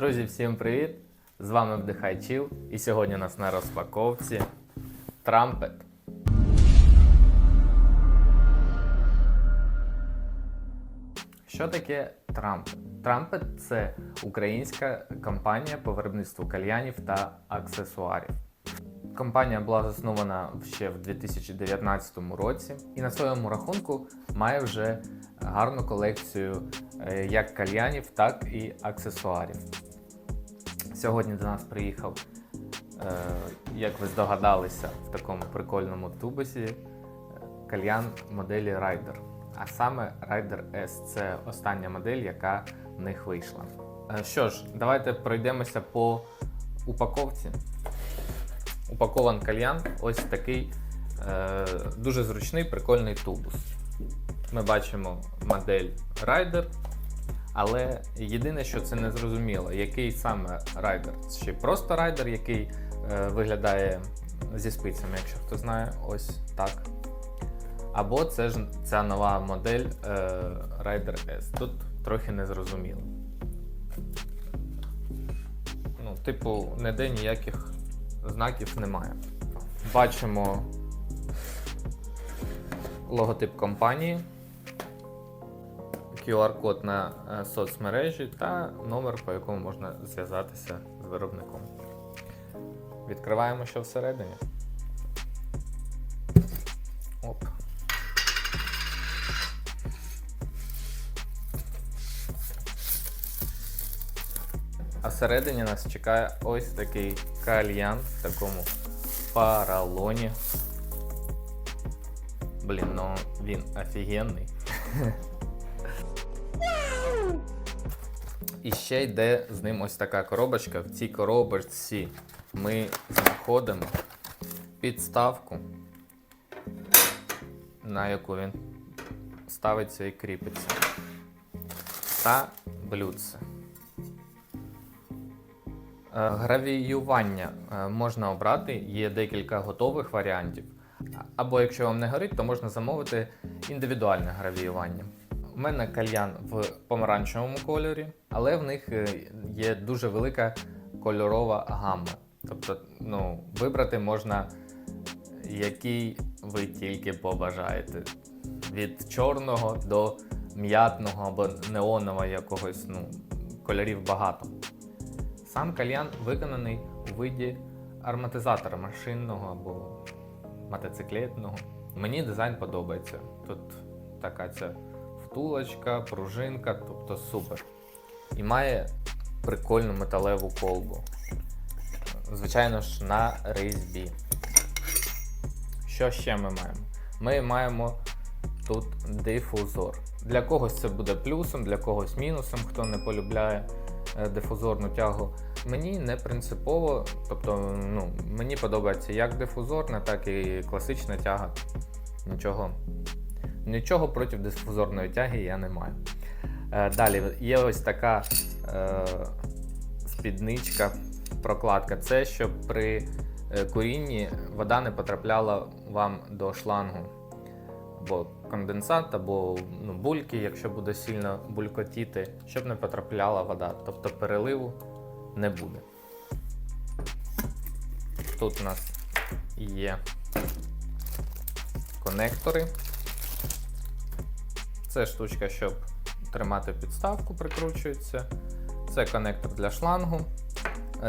Друзі, всім привіт! З вами Вдихай Чіл. І сьогодні у нас на розпаковці Трампет. Що таке Трампет? Трампет це українська компанія по виробництву кальянів та аксесуарів. Компанія була заснована ще в 2019 році і на своєму рахунку має вже гарну колекцію е, як кальянів, так і аксесуарів. Сьогодні до нас приїхав, е, як ви здогадалися, в такому прикольному тубусі е, кальян моделі Rider. А саме Rider S це остання модель, яка в них вийшла. Е, Що ж, давайте пройдемося по упаковці. Упакован кальян ось такий е, дуже зручний, прикольний тубус. Ми бачимо модель Rider, але єдине, що це не зрозуміло, який саме райдер. Чи просто райдер, який е, виглядає зі спицями, якщо хто знає, ось так. Або це ж ця нова модель е, Rider S. Тут трохи не зрозуміло. Ну, типу, ніде ніяких знаків немає. Бачимо логотип компанії, QR-код на е, соцмережі та номер, по якому можна зв'язатися з виробником. Відкриваємо, що всередині. Оп. А всередині нас чекає ось такий кальян в такому паралоні. Блін, ну він офігенний. І ще йде з ним ось така коробочка. В цій коробочці ми знаходимо підставку, на яку він ставиться і кріпиться. Та блюдце. Е, Гравіювання е, можна обрати, є декілька готових варіантів. Або якщо вам не горить, то можна замовити індивідуальне гравіювання. У мене кальян в помаранчевому кольорі, але в них е, є дуже велика кольорова гамма. Тобто, ну, вибрати можна, який ви тільки побажаєте. Від чорного до м'ятного або неонового якогось, ну, кольорів багато. Сам кальян виконаний у виді ароматизатора машинного або мотоциклетного. Мені дизайн подобається. Тут така ця втулочка, пружинка, тобто супер. І має прикольну металеву колбу. Звичайно ж, на рейсбі. Що ще ми маємо? Ми маємо тут дифузор. Для когось це буде плюсом, для когось мінусом, хто не полюбляє е, дифузорну тягу. Мені не принципово, тобто ну, мені подобається як дифузорна, так і класична тяга. Нічого, нічого проти дифузорної тяги я не маю. Е, далі є ось така е, спідничка, прокладка. Це щоб при е, курінні вода не потрапляла вам до шлангу. Або конденсат, або ну, бульки, якщо буде сильно булькотіти, щоб не потрапляла вода. Тобто переливу не буде. Тут у нас є конектори. Це штучка, щоб тримати підставку, прикручується. Це конектор для шлангу.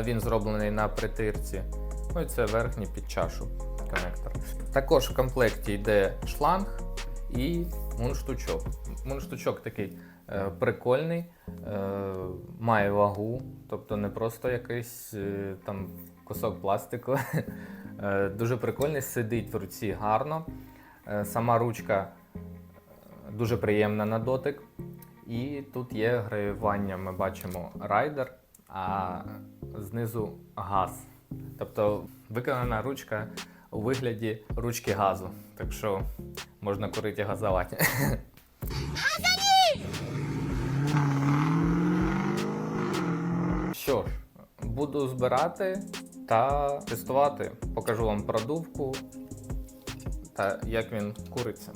Він зроблений на притирці. Ось це верхній під чашу конектор. Також в комплекті йде шланг і мундштучок. Мундштучок такий е, прикольний, е, має вагу, тобто не просто якийсь е, там кусок пластику. Е, дуже прикольний, сидить в руці гарно. Е, сама ручка е, дуже приємна на дотик. І тут є гравіювання, ми бачимо райдер, а знизу газ. Тобто виконана ручка у вигляді ручки газу. Так що можна курити газувати. Що ж, буду збирати та тестувати. Покажу вам продувку та як він куриться.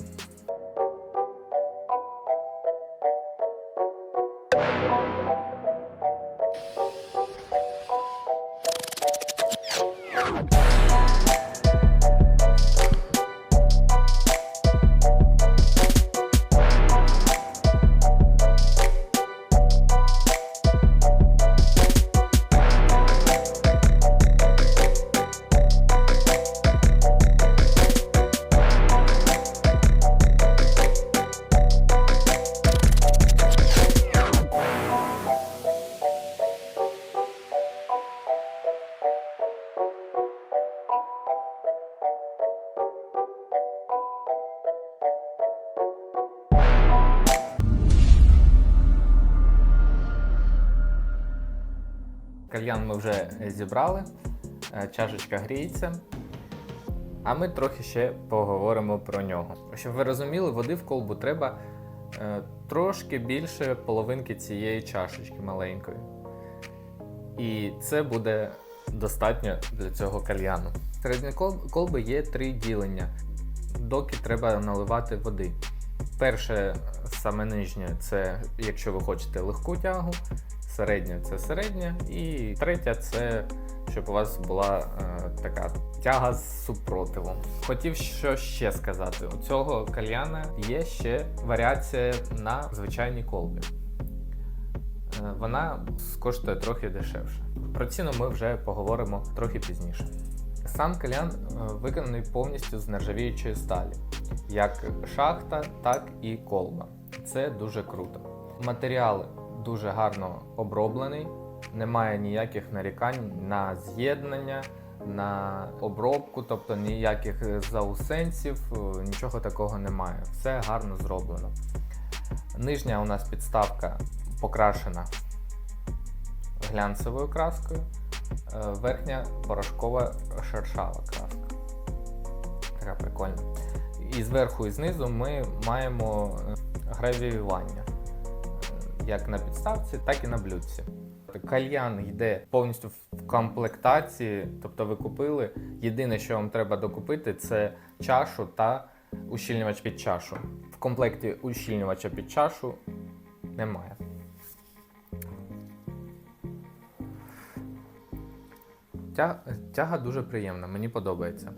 Кальян ми вже зібрали, е, чашечка гріється. А ми трохи ще поговоримо про нього. Щоб ви розуміли, води в колбу треба е, трошки більше половинки цієї чашечки маленької. І це буде достатньо для цього кальяну. Середньої кол- колби є три ділення, доки треба наливати води. Перше, саме нижнє, це якщо ви хочете легку тягу, середня це середня, і третя це щоб у вас була е, така тяга з супротивом. Хотів що ще сказати: у цього кальяна є ще варіація на звичайній колбі. Е, Вона коштує трохи дешевше. Про ціну ми вже поговоримо трохи пізніше. Сам кальян е, виконаний повністю з нержавіючої сталі, як шахта, так і колба. Це дуже круто. Матеріал дуже гарно оброблений, немає ніяких нарікань на з'єднання, на обробку, тобто ніяких заусенців, е, нічого такого немає. Все гарно зроблено. Нижня у нас підставка покрашена глянцевою краскою, е, верхня порошкова шершава краска. Така прикольна. І зверху і знизу ми маємо е, гравіювання як на підставці, так і на блюдці. Кальян йде повністю в комплектації, тобто ви купили. Єдине, що вам треба докупити, це чашу та ущільнювач під чашу. В комплекті ущільнювача під чашу немає. Тяга дуже приємна, мені подобається.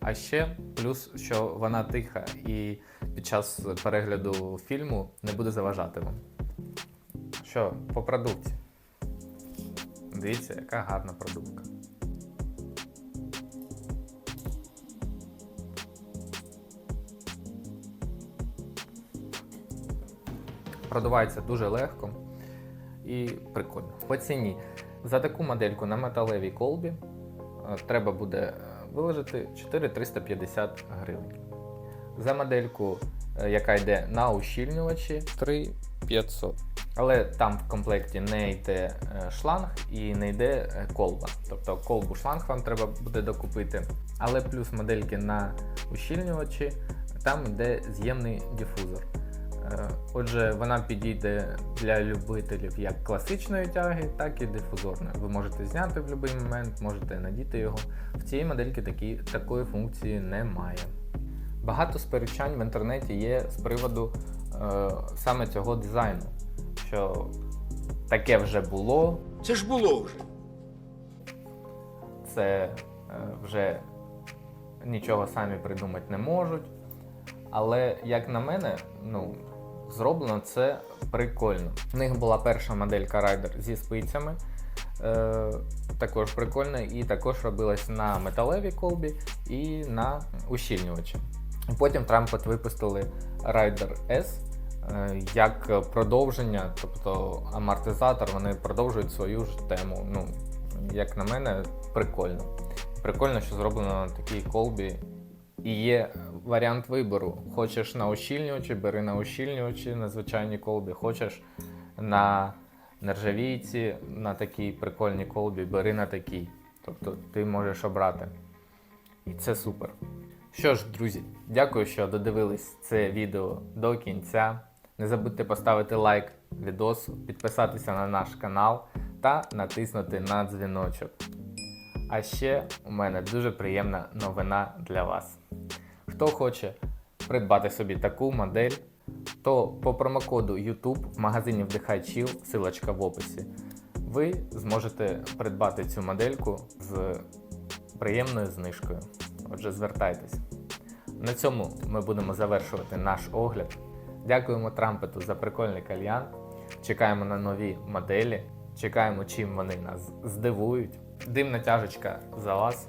А ще плюс, що вона тиха і під час перегляду фільму не буде заважати вам. Що, по продукті? Дивіться, яка гарна продуктка. Продувається дуже легко і прикольно. По ціні. За таку модельку на металевій колбі е, треба буде е, виложити 4350 гривень. За модельку, е, яка йде на ущільнювачі, 3500. Але там в комплекті не йде е, шланг і не йде е, колба. Тобто колбу шланг вам треба буде докупити. Але плюс модельки на ущільнювачі, там йде з'ємний дифузор. Е, Отже, вона підійде для любителів як класичної тяги, так і дифузорної. Ви можете зняти в будь-який момент, можете надіти його. В цій модельки такі, такої функції немає. Багато сперечань в інтернеті є з приводу е, саме цього дизайну, що таке вже було, Це ж було вже. це е, вже нічого самі придумати не можуть. Але як на мене, ну, зроблено це прикольно. В них була перша моделька Rider зі спицями. Е, також прикольно, і також робилась на металевій колбі і на ущільнювачі. Потім Трампет випустили Rider S е, як продовження, тобто амортизатор, вони продовжують свою ж тему. Ну, як на мене, прикольно. Прикольно, що зроблено на такій колбі. І є варіант вибору. Хочеш на ущільнювачі, бери на ущільнювачі на звичайній колбі. Хочеш на нержавійці, на такій прикольній колбі, бери на такій. Тобто ти можеш обрати. І це супер. Що ж, друзі, дякую, що додивились це відео до кінця. Не забудьте поставити лайк відосу, підписатися на наш канал та натиснути на дзвіночок. А ще у мене дуже приємна новина для вас. Хто хоче придбати собі таку модель, то по промокоду YouTube в магазині Chill, силочка в описі, ви зможете придбати цю модельку з приємною знижкою. Отже, звертайтесь. На цьому ми будемо завершувати наш огляд. Дякуємо Трампету за прикольний кальян. Чекаємо на нові моделі. Чекаємо, чим вони нас здивують. Димна тяжечка за вас.